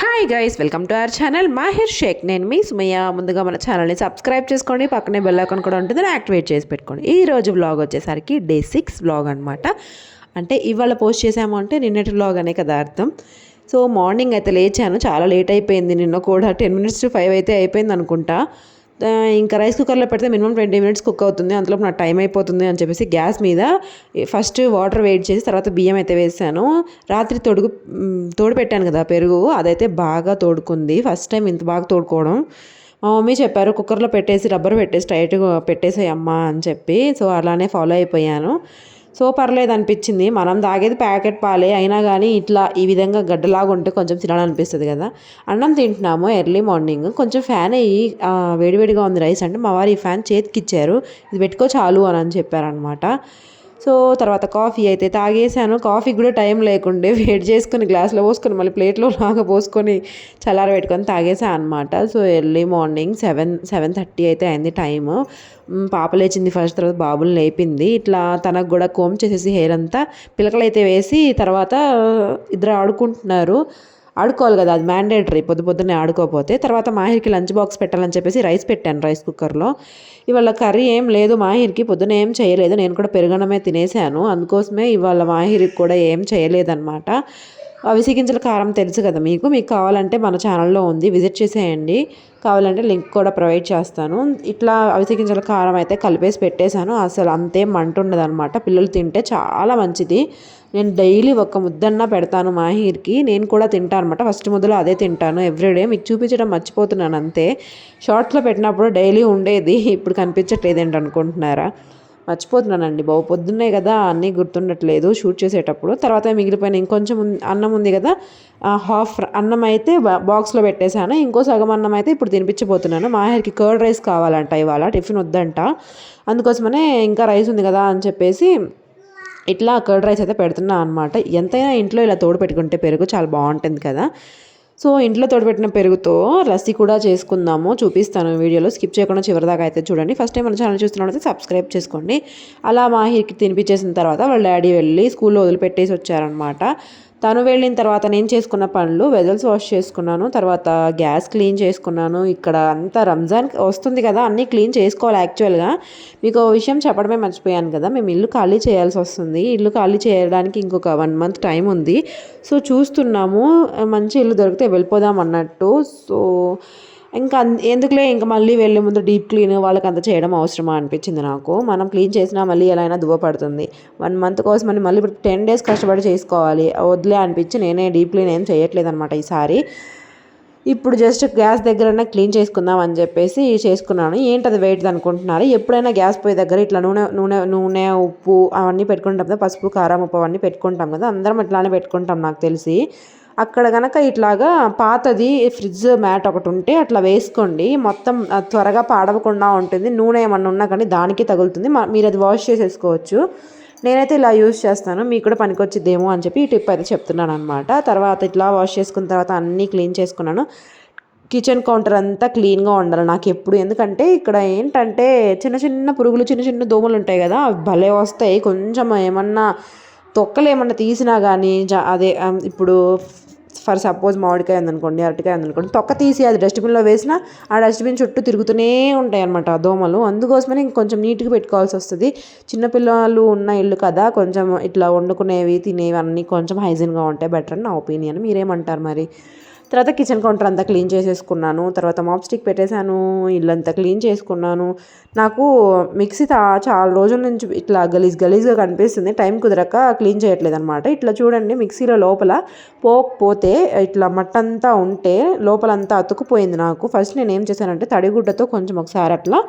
Hi guys welcome to our channel Mahir Shaik నేను మీ Sumayya. ముందుగా మన ఛానల్ని సబ్స్క్రైబ్ చేసుకోండి పక్కనే బెల్ ఐకాన్ కూడా ఉంటుంది యాక్టివేట్ చేసి పెట్టుకోండి. ఈ రోజు బ్లాగ్ వచ్చేసరికి డే సిక్స్ బ్లాగ్ అనమాట అంటే ఇవాళ పోస్ట్ చేసాము అంటే నిన్నటి బ్లాగ్ అనే కదా అర్థం. సో మార్నింగ్ అయితే లేచాను చాలా లేట్ అయిపోయింది నిన్న కూడా టెన్ మినిట్స్ టు ఫైవ్ అయితే అయిపోయింది అనుకుంటా. ఇంకా రైస్ కుక్కర్లో పెడితే మినిమం ట్వంటీ మినిట్స్ కుక్ అవుతుంది. అందులో నా టైం అయిపోతుంది అని చెప్పేసి గ్యాస్ మీద ఫస్ట్ వాటర్ వెయిట్ చేసి తర్వాత బియ్యం అయితే వేసాను. రాత్రి తొడుగు తోడు పెట్టాను కదా పెరుగు అదైతే బాగా తోడుకుంది. ఫస్ట్ టైం ఇంత బాగా తోడుకోవడం. మా మమ్మీ చెప్పారు కుక్కర్లో పెట్టేసి రబ్బర్ పెట్టేసి టైట్గా పెట్టేసాయి అని చెప్పి. సో అలానే ఫాలో అయిపోయాను. సో పర్లేదు అనిపించింది. మనం తాగేది ప్యాకెట్ పాలే అయినా కానీ ఇట్లా ఈ విధంగా గడ్డలాగా ఉంటే కొంచెం తినాలనిపిస్తుంది కదా. అన్నం తింటున్నాము ఎర్లీ మార్నింగ్. కొంచెం ఫ్యాన్ అయ్యి వేడివేడిగా ఉంది రైస్ అంటే మా వారు ఈ ఫ్యాన్ చేతికిచ్చారు. ఇది పెట్టుకో చాలు అని అని చెప్పారనమాట సో తర్వాత కాఫీ అయితే తాగేసాను కాఫీ కూడా టైం లేకుండే వేడి చేసుకొని గ్లాస్లో పోసుకొని మళ్ళీ ప్లేట్లో లాగా పోసుకొని చల్లార పెట్టుకొని తాగేసాను అనమాట so early morning seven seven thirty అయితే అయింది టైము. పాప లేచింది ఫస్ట్ తర్వాత బాబుని లేపింది. ఇట్లా తనకు కూడా కోమ్ చేసేసి హెయిర్ అంతా పిలకలైతే వేసి తర్వాత ఇద్దరు ఆడుకుంటున్నారు. ఆడుకోవాలి కదా అది మ్యాండేటరీ పొద్దు పొద్దున్నే ఆడుకోకపోతే తర్వాత మాహిర్కి లంచ్ బాక్స్ పెట్టాలని చెప్పేసి రైస్ పెట్టాను రైస్ కుక్కర్లో. ఇవాళ కర్రీ ఏం లేదు మాహిర్కి పొద్దున ఏం చేయలేదు నేను కూడా పెరగడమే తినేసాను. అందుకోసమే ఇవాళ మాహిర్కి కూడా ఏం చేయలేదన్నమాట. అవిసి గింజల కారం తెలుసు కదా మీకు మీకు కావాలంటే మన ఛానల్లో ఉంది విజిట్ చేసేయండి. కావాలంటే లింక్ కూడా ప్రొవైడ్ చేస్తాను. ఇట్లా అవిసె గింజల కారం అయితే కలిపేసి పెట్టేశాను. అసలు అంతేం మంట ఉండదు అనమాట పిల్లలు తింటే చాలా మంచిది. నేను డైలీ ఒక ముద్దన్న పెడతాను మాహీర్కి నేను కూడా తింటాను అనమాట ఫస్ట్ ముద్దలో అదే తింటాను ఎవ్రీడే మీకు చూపించడం మర్చిపోతున్నాను అంతే. షార్ట్స్లో పెట్టినప్పుడు డైలీ ఉండేది. ఇప్పుడు కనిపించట్లేదు అనుకుంటున్నారా? మర్చిపోతున్నానండి బాబు. పొద్దున్నే కదా అన్నీ గుర్తుండట్లేదు షూట్ చేసేటప్పుడు. తర్వాత మిగిలిపోయిన ఇంకొంచెం అన్నం ఉంది కదా హాఫ్ అన్నం అయితే బా- బాక్స్లో పెట్టేశాను. ఇంకో సగం అన్నం అయితే ఇప్పుడు తినిపించబోతున్నాను. మాహర్కి కర్డ్ రైస్ కావాలంట ఇవాళ టిఫిన్ వద్దంట. అందుకోసమనే ఇంకా రైస్ ఉంది కదా అని చెప్పేసి ఇట్లా కర్డ్ రైస్ అయితే పెడుతున్నా అనమాట ఎంతైనా ఇంట్లో ఇలా తోడు పెట్టుకుంటే పెరుగు చాలా బాగుంటుంది కదా. సో ఇంట్లో తోడపెట్టిన పెరుగుతో లస్సీ కూడా చేసుకుందాము. చూపిస్తాను వీడియోలో. స్కిప్ చేయకుండా చివరిదాకా అయితే చూడండి. ఫస్ట్ టైం మన ఛానల్ చూస్తున్నట్లయితే సబ్స్క్రైబ్ చేసుకోండి. అలా మాహిర్కి తినిపించేసిన తర్వాత వాళ్ళ డాడీ వెళ్ళి స్కూల్లో వదిలిపెట్టేసి వచ్చారనమాట తను వెళ్ళిన తర్వాత నేను చేసుకున్న పనులు వెజల్స్ వాష్ చేసుకున్నాను తర్వాత గ్యాస్ క్లీన్ చేసుకున్నాను. ఇక్కడ అంతా రంజాన్ వస్తుంది కదా అన్నీ క్లీన్ చేసుకోవాలి యాక్చువల్గా. మీకు ఓ విషయం చెప్పడమే మర్చిపోయాను కదా మేము ఇల్లు ఖాళీ చేయాల్సి వస్తుంది. ఇల్లు ఖాళీ చేయడానికి ఇంకొక వన్ మంత్ టైం ఉంది. సో చూస్తున్నాము మంచి ఇల్లు దొరికితే వెళ్ళిపోదాం అన్నట్టు. సో ఇంకా ఎందుకులే ఇంకా మళ్ళీ వెళ్ళే ముందు డీప్ క్లీన్ వాళ్ళకి అంత చేయడం అవసరమా అనిపించింది నాకు. మనం క్లీన్ చేసినా మళ్ళీ ఎలా అయినా దువ్వ పడుతుంది. వన్ మంత్ కోసం అని మళ్ళీ ఇప్పుడు టెన్ డేస్ కష్టపడి చేసుకోవాలి. వదిలే అనిపించి నేనే డీప్ క్లీన్ ఏం చేయట్లేదు అనమాట ఈసారి. ఇప్పుడు జస్ట్ గ్యాస్ దగ్గర క్లీన్ చేసుకుందాం అని చెప్పేసి చేసుకున్నాను. ఏంటది వెయిట్ అనుకుంటున్నారు? ఎప్పుడైనా గ్యాస్ పొయ్యి దగ్గర ఇట్లా నూనె నూనె నూనె ఉప్పు అవన్నీ పెట్టుకుంటాం కదా పసుపు కారం ఉప్పు అవన్నీ పెట్టుకుంటాం కదా అందరం ఇట్లానే పెట్టుకుంటాం నాకు తెలిసి. అక్కడ కనుక ఇట్లాగా పాతది ఫ్రిడ్జ్ మ్యాట్ ఒకటి ఉంటే అట్లా వేసుకోండి. మొత్తం త్వరగా పాడవకుండా ఉంటుంది. నూనె ఏమన్నా ఉన్నా కానీ దానికి తగులుతుంది. మీరు అది వాష్ చేసేసుకోవచ్చు. నేనైతే ఇలా యూస్ చేస్తాను. మీకు కూడా పనికొచ్చిద్దేమో అని చెప్పి ఈ టిప్ అయితే చెప్తున్నాను అనమాట తర్వాత ఇట్లా వాష్ చేసుకున్న తర్వాత అన్నీ క్లీన్ చేసుకున్నాను. కిచెన్ కౌంటర్ అంతా క్లీన్గా ఉండాలి నాకు ఎప్పుడు. ఎందుకంటే ఇక్కడ ఏంటంటే చిన్న చిన్న పురుగులు చిన్న చిన్న దోమలు ఉంటాయి కదా అవి భలే వస్తాయి. కొంచెం ఏమన్నా తొక్కలు ఏమన్నా తీసినా కానీ జా అదే ఇప్పుడు ఫర్ సపోజ్ మామిడికాయ ఉందనుకోండి అరటికాయ ఉందనుకోండి తొక్క తీసి అది డస్ట్బిన్లో వేసినా ఆ డస్ట్బిన్ చుట్టూ తిరుగుతూనే ఉంటాయి అనమాట ఆ దోమలు. అందుకోసమని ఇంకొంచెం నీట్గా పెట్టుకోవాల్సి వస్తుంది. చిన్నపిల్లలు ఉన్న ఇల్లు కదా కొంచెం ఇట్లా వండుకునేవి తినేవి అన్నీ కొంచెం హైజీన్గా ఉంటాయి బెటర్ అని నా ఒపీనియన్ మీరేమంటారు మరి? తర్వాత కిచెన్ కౌంటర్ అంతా క్లీన్ చేసేసుకున్నాను. తర్వాత మాప్ స్టిక్ పెట్టేశాను ఇల్లంతా క్లీన్ చేసుకున్నాను. నాకు మిక్సీ తా చాలా రోజుల నుంచి ఇట్లా గలీజ్ గలీజ్గా కనిపిస్తుంది. టైం కుదరక క్లీన్ చేయట్లేదు అనమాట ఇట్లా చూడండి మిక్సీలో లోపల పోకపోతే ఇట్లా మట్టంతా ఉంటే లోపలంతా అతుకుపోయింది నాకు. ఫస్ట్ నేను ఏం చేశానంటే తడిగుడ్డతో కొంచెం ఒకసారి అట్లా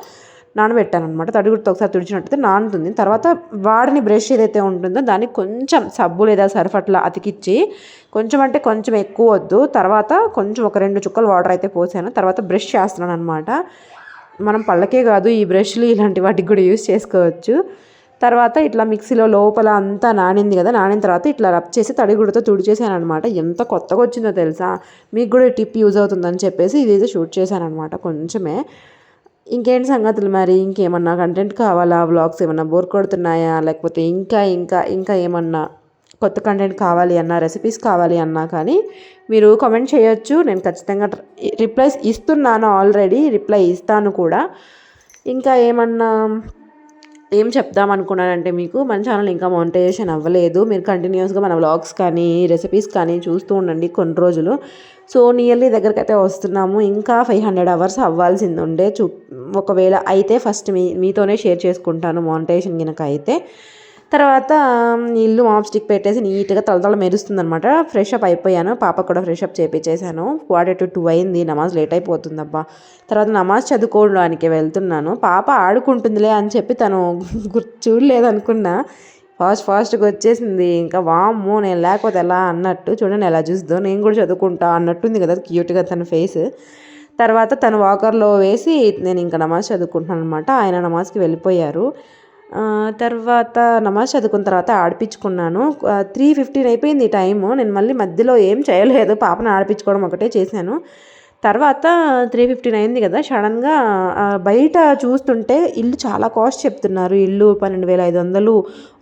నానబెట్టాను అనమాట తడిగుడితో ఒకసారి తుడిచినట్టయితే నానుతుంది. తర్వాత వాడిని బ్రష్ ఏదైతే ఉంటుందో దానికి కొంచెం సబ్బు లేదా సర్ఫ్ అట్లా అతికిచ్చి కొంచెం అంటే కొంచెం ఎక్కువ వద్దు. తర్వాత కొంచెం ఒక రెండు చుక్కలు వాటర్ అయితే పోసాను. తర్వాత బ్రష్ చేస్తున్నాను అనమాట మనం పళ్ళకే కాదు ఈ బ్రష్లు ఇలాంటి వాటికి కూడా యూస్ చేసుకోవచ్చు. తర్వాత ఇట్లా మిక్సీలో లోపల అంతా నానింది కదా నానిన తర్వాత ఇట్లా రబ్ చేసి తడిగుడితో తుడిచేసాను అనమాట ఎంత కొత్తగా వచ్చిందో తెలుసా? మీకు కూడా టిప్ యూజ్ అవుతుందని చెప్పేసి ఇదైతే షూట్ చేశాను అనమాట కొంచెమే. ఇంకేంటి సంగతులు మరి? ఇంకేమన్నా కంటెంట్ కావాలా? వ్లాగ్స్ ఏమన్నా బోర్ కొడుతున్నాయా? లేకపోతే ఇంకా ఇంకా ఇంకా ఏమన్నా కొత్త కంటెంట్ కావాలి అన్నా రెసిపీస్ కావాలి అన్నా కానీ మీరు కామెంట్ చేయొచ్చు. నేను ఖచ్చితంగా రిప్లైస్ ఇస్తున్నాను ఆల్రెడీ రిప్లై ఇస్తాను కూడా. ఇంకా ఏమన్నా ఏం చెప్దాం అనుకున్నానంటే మీకు మన ఛానల్ ఇంకా మానిటైజేషన్ అవ్వలేదు. మీరు కంటిన్యూస్గా మన వ్లాగ్స్ కానీ రెసిపీస్ కానీ చూస్తూ ఉండండి కొన్ని రోజులు. సో నియర్లీ దగ్గరికి అయితే వస్తున్నాము. ఇంకా ఫైవ్ హండ్రెడ్ అవర్స్ అవ్వాల్సింది ఉండే చూ ఒకవేళ అయితే ఫస్ట్ మీ మీతోనే షేర్ చేసుకుంటాను మానిటైజేషన్ కనుక అయితే తర్వాత ఇల్లు మాప్ స్టిక్ పెట్టేసి నీట్గా తలతల మెరుస్తుంది అనమాట ఫ్రెష్ అప్ అయిపోయాను. పాప కూడా ఫ్రెష్ అప్ చేపించేశాను క్వార్టర్ టు టూ అయింది. నమాజ్ లేట్ అయిపోతుంది అబ్బా తర్వాత నమాజ్ చదువుకోవడానికి వెళ్తున్నాను. పాప ఆడుకుంటుందిలే అని చెప్పి తను గుర్తు చూడలేదనుకున్నా. ఫాస్ట్ ఫాస్ట్గా వచ్చేసింది. ఇంకా వామ్మో నేను లేకపోతే ఎలా అన్నట్టు చూడండి ఎలా చూస్తుందో. నేను కూడా చదువుకుంటా అన్నట్టుంది కదా క్యూట్గా తన ఫేస్ తర్వాత తను వాకర్లో వేసి నేను ఇంకా నమాజ్ చదువుకుంటున్నాను అనమాట ఆయన నమాజ్కి వెళ్ళిపోయారు. తర్వాత నమాజ్ చదువుకున్న తర్వాత ఆడిపించుకున్నాను. త్రీ ఫిఫ్టీన్ అయిపోయింది టైము. నేను మళ్ళీ మధ్యలో ఏం చేయలేదు. పాపను ఆడిపించుకోవడం ఒకటే చేశాను. తర్వాత త్రీ ఫిఫ్టీన్ అయింది కదా సడన్గా బయట చూస్తుంటే ఇల్లు చాలా కాస్ట్ చెప్తున్నారు. ఇల్లు పన్నెండు వేల ఐదు వందలు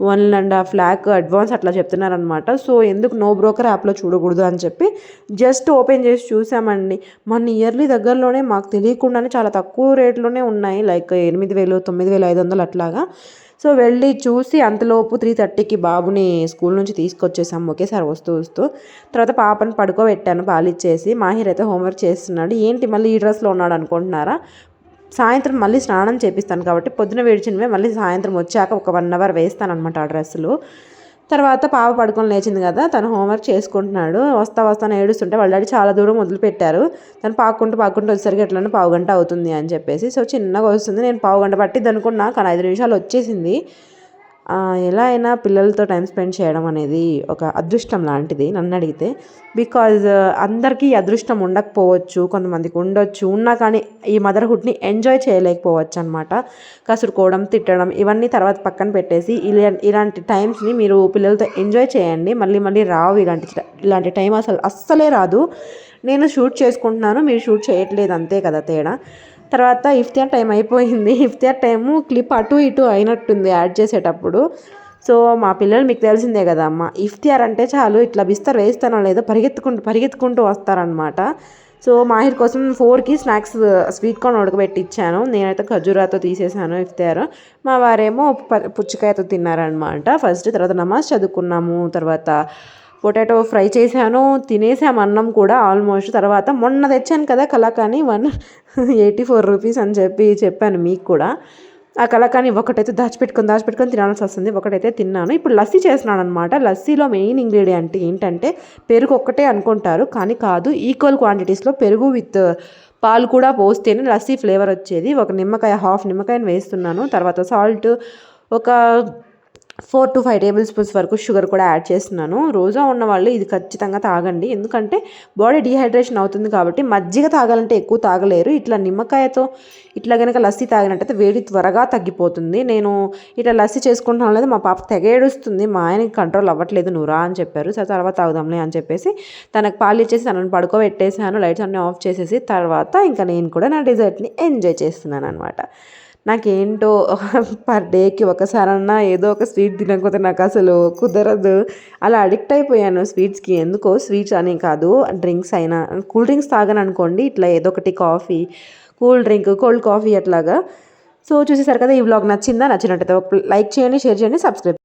one and half lakh advance అట్లా చెప్తున్నారు అనమాట సో ఎందుకు నో బ్రోకర్ యాప్లో చూడకూడదు అని చెప్పి జస్ట్ ఓపెన్ చేసి చూసామండి. మన ఇయర్లీ దగ్గరలోనే మాకు తెలియకుండానే చాలా తక్కువ రేట్లోనే ఉన్నాయి. లైక్ ఎనిమిది వేలు తొమ్మిది వేల ఐదు వందలు అట్లాగా. సో వెళ్ళి చూసి అంతలోపు త్రీ థర్టీకి బాబుని స్కూల్ నుంచి తీసుకొచ్చేసాము ఒకేసారి వస్తూ వస్తూ. తర్వాత పాపను పడుకోబెట్టాను పాలిచ్చేసి మాహిర్ అయితే హోంవర్క్ చేస్తున్నాడు. ఏంటి మళ్ళీ ఈ డ్రెస్లో ఉన్నాడు అనుకుంటున్నారా? సాయంత్రం మళ్ళీ స్నానం చేపిస్తాను కాబట్టి పొద్దున విడిచినవే మళ్ళీ సాయంత్రం వచ్చాక ఒక వన్ అవర్ వేస్తాను అనమాట ఆ డ్రెస్సులు తర్వాత పాప పడుకొని లేచింది కదా తను హోంవర్క్ చేసుకుంటున్నాడు. వస్తా వస్తాను ఏడుస్తుంటే వాళ్ళ డాడీ చాలా దూరం వదిలిపెట్టారు. తను పాక్కుంటూ పాక్కుంటూ వచ్చేసరికి ఎట్లనే పావు గంట అవుతుంది అని చెప్పేసి. సో చిన్నగా వస్తుంది. నేను పావు గంట పట్టిద్ది అనుకున్నా కానీ ఐదు నిమిషాలు వచ్చేసింది. ఎలా అయినా పిల్లలతో టైం స్పెండ్ చేయడం అనేది ఒక అదృష్టం లాంటిది నన్ను అడిగితే. బికాజ్ అందరికీ అదృష్టం ఉండకపోవచ్చు కొంతమందికి ఉండొచ్చు ఉన్నా కానీ ఈ మదర్హుడ్ని ఎంజాయ్ చేయలేకపోవచ్చు అనమాట కసురుకోవడం తిట్టడం ఇవన్నీ తర్వాత పక్కన పెట్టేసి ఇలా ఇలాంటి టైమ్స్ని మీరు పిల్లలతో ఎంజాయ్ చేయండి. మళ్ళీ మళ్ళీ రావు ఇలాంటి ఇలాంటి టైం అసలు అస్సలే రాదు. నేను షూట్ చేసుకుంటున్నాను మీరు షూట్ చేయట్లేదు అంతే కదా తేడా. తర్వాత ఇఫ్తియార్ టైం అయిపోయింది. ఇఫ్తియార్ టైము క్లిప్ అటు ఇటు అయినట్టుంది యాడ్ చేసేటప్పుడు. సో మా పిల్లలు మీకు తెలిసిందే కదా అమ్మ ఇఫ్తియార్ అంటే చాలు ఇట్లా బిస్తర్ వేస్తానో లేదో పరిగెత్తుకుంటూ పరిగెత్తుకుంటూ వస్తారనమాట సో మాహిర్ కోసం ఫోర్కి స్నాక్స్ స్వీట్ కార్న్ ఉడకబెట్టి ఇచ్చాను నేనైతే ఖజూరాతో తీసేసాను ఇఫ్తియార్ మా వారేమో పుచ్చకాయతో తిన్నారనమాట ఫస్ట్ తర్వాత నమాజ్ చదువుకున్నాము. తర్వాత పొటాటో ఫ్రై చేశాను తినేసాము అన్నం కూడా ఆల్మోస్ట్. తర్వాత మొన్న తెచ్చాను కదా కలాకాని వన్ ఎయిటీ ఫోర్ రూపీస్ అని చెప్పి చెప్పాను మీకు కూడా. ఆ కలాకాని ఒకటైతే దాచిపెట్టుకొని దాచిపెట్టుకొని తినాల్సి వస్తుంది. ఒకటైతే తిన్నాను. ఇప్పుడు లస్సీ చేస్తున్నాను అనమాట లస్సీలో మెయిన్ ఇంగ్రీడియంట్ ఏంటంటే పెరుగు ఒక్కటే అనుకుంటారు కానీ కాదు ఈక్వల్ క్వాంటిటీస్లో పెరుగు విత్ పాలు కూడా పోస్తేనే లస్సీ ఫ్లేవర్ వచ్చేది. ఒక నిమ్మకాయ హాఫ్ నిమ్మకాయని వేస్తున్నాను. తర్వాత సాల్ట్ ఒక four to five tablespoons వరకు షుగర్ కూడా యాడ్ చేస్తున్నాను. రోజా ఉన్న వాళ్ళు ఇది ఖచ్చితంగా తాగండి. ఎందుకంటే బాడీ డిహైడ్రేషన్ అవుతుంది కాబట్టి మజ్జిగ తాగాలంటే ఎక్కువ తాగలేరు. ఇట్లా నిమ్మకాయతో ఇట్లా కనుక లస్సీ తాగినట్టయితే వేడి త్వరగా తగ్గిపోతుంది. నేను ఇట్లా లస్సీ చేసుకుంటాం లేదు మా పాప తెగేడుస్తుంది మా ఆయనకి కంట్రోల్ అవ్వట్లేదు. నువ్వురా అని చెప్పారు. సరే తర్వాత తాగుదాంలే అని చెప్పేసి తనకు పాలు ఇచ్చేసి తనను పడుకోబెట్టేసాను లైట్స్ అన్నీ ఆఫ్ చేసేసి తర్వాత ఇంకా నేను కూడా నా డిజర్ట్ని ఎంజాయ్ చేస్తున్నాను అనమాట నాకేంటో పర్ డేకి ఒకసారన్నా ఏదో ఒక స్వీట్ తినకపోతే నాకు అసలు కుదరదు. అలా అడిక్ట్ అయిపోయాను స్వీట్స్కి ఎందుకో స్వీట్స్ అని కాదు డ్రింక్స్ అయినా. కూల్ డ్రింక్స్ తాగను అనుకోండి ఇట్లా ఏదో ఒకటి coffee cool drink cold coffee అట్లాగా. సో చూసేసారు కదా ఈ వ్లాగ్ నచ్చిందా? నచ్చినట్టయితే లైక్ చేయండి షేర్ చేయండి సబ్స్క్రైబ్